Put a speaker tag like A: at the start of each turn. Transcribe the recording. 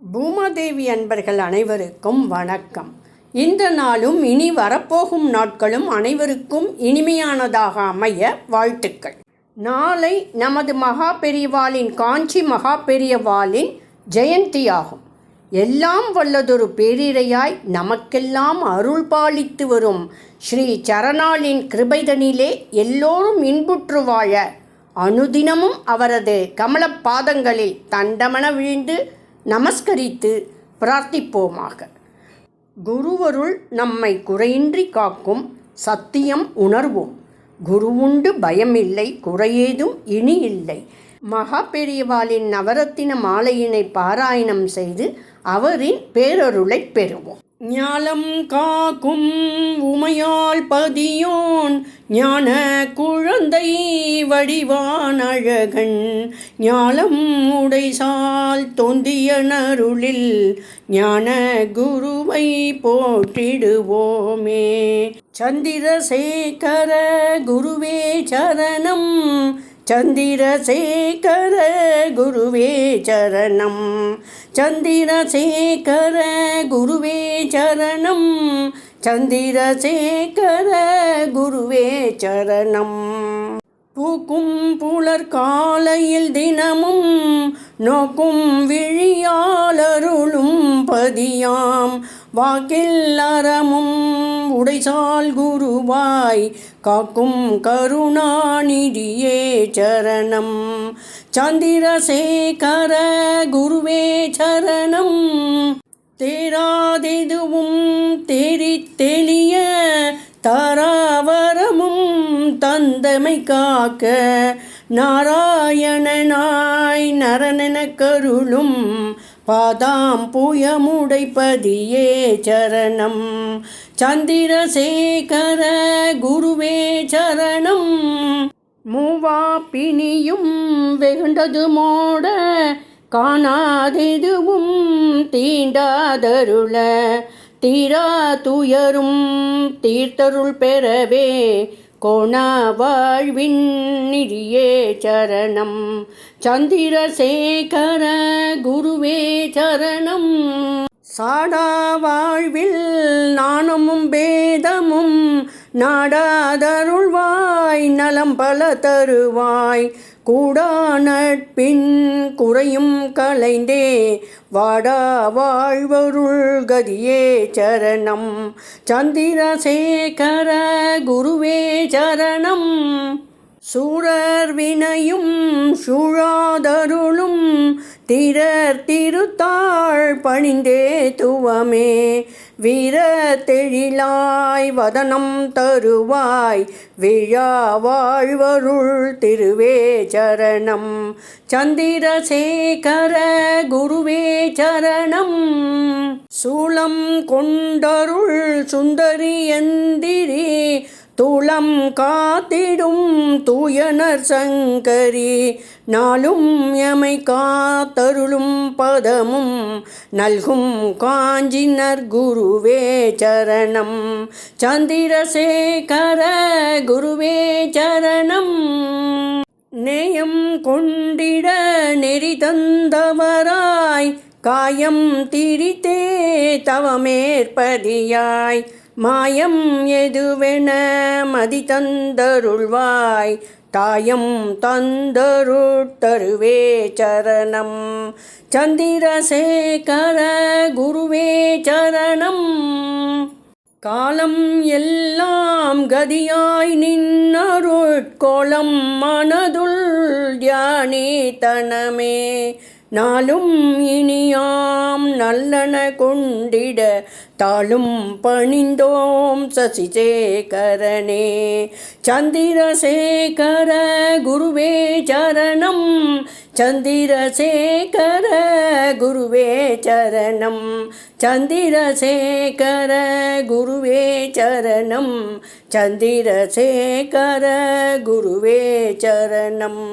A: பூமாதேவி அன்பர்கள் அனைவருக்கும் வணக்கம். இந்த நாளும் இனி வரப்போகும் நாட்களும் அனைவருக்கும் இனிமையானதாக அமைய வாழ்த்துக்கள். நாளை நமது மகா பெரியவாளின் காஞ்சி மகா பெரியவாளின் ஜெயந்தியாகும். எல்லாம் வல்லதொரு பேரிரையாய் நமக்கெல்லாம் அருள் பாலித்து வரும் ஸ்ரீ சரணாளின் கிருபைதனிலே எல்லோரும் இன்புற்று வாழ அனுதினமும் அவரது கமலப் பாதங்களில் தண்டமன விழுந்து நமஸ்கரித்து பிரார்த்திப்போமாக. குருவருள் நம்மை குறையின்றி காக்கும் சத்தியம் உணர்வோம். குருவுண்டு பயமில்லை குறையேதும் இனி இல்லை. மகா பெரியவாளின் நவரத்தின மாலையினை பாராயணம் செய்து அவரின் பேரருளைப் பெறுவோம். ஞாலம் காக்கும் உமையால் பதியோன் ஞான குழந்தை வடிவான் அழகன் ஞாலம் உடைசால் தொந்திய நருளில் ஞான குருவை போற்றிடுவோமே. சந்திரசேகர குருவே சரணம் சந்திரசேகர குருவே சரணம் சந்திரசேகர குருவே சரணம் சந்திரசேகர குருவே சரணம். பூக்கும் புலர் காலையில் தினமும் நோக்கும் விழியாளருளும் பதியாம். வாக்கில் அறமும் உடைசால் குருவாய் காக்கும் கருணாநிதியே சரணம். சந்திரசேகர குருவே சரணம். தேராதெதுவும் தேறி தெளி தந்தமை காக்க நாராயணனாய் நரனென கருளும் பாதாம் புயமுடைப்பதியே சரணம். சந்திரசேகர குருவே சரணம். மூவா பிணியும் வெகுண்டது மோட காணாதெதுவும் தீண்டாதருள. தீரா துயரும் தீர்த்தருள் பெறவே கோணா வாழ்வின் நிதியே சரணம். சந்திரசேகர குருவே சரணம். சாடா வாழ்வில் நாணமும் பேதமும் நாடாதருள்வாய் நலம் பல தருவாய். கூடா நட்பின் குறையும் கலைந்தே வாடா வாழ்வருள் கதியே சரணம். சந்திரசேகர குருவே சரணம். சூரர் வினையும் சூழாதருளும் திரர் திருத்தாள் பணிந்தே துவமே. வீர தெழிலாய் வதனம் தருவாய் விழா வாழ்வருள் திருவே சரணம். சந்திரசேகர குருவே சரணம். சூளம் கொண்டருள் சுந்தரி எந்திரி துளம் காத்திடும் தூயனர் சங்கரி நாளும் எமை காத்தருளும் பதமும் நல்கும் காஞ்சினர் குருவே சரணம். சந்திரசேகர குருவே சரணம். நேயம் கொண்டிட நெறி தந்தவராய் காயம் திரித்தே தவமேற்பதியாய். மாயம் எதுவென மதி தந்தருள்வாய் தாயம் தந்தருட்டருவே சரணம். சந்திரசேகர குருவே சரணம். காலம் எல்லாம் கதியாய் நின்னருட்கோளம் மனதுள் தியானே தனமே. நாளும் இனியாம் நல்லன கொண்டிட தாளும் பணிந்தோம் சசிசேகரனே. சந்திரசேகர குருவே சரணம் சந்திரசேகர குருவே சரணம் சந்திரசேகர குருவே சரணம் சந்திரசேகர குருவே சரணம்.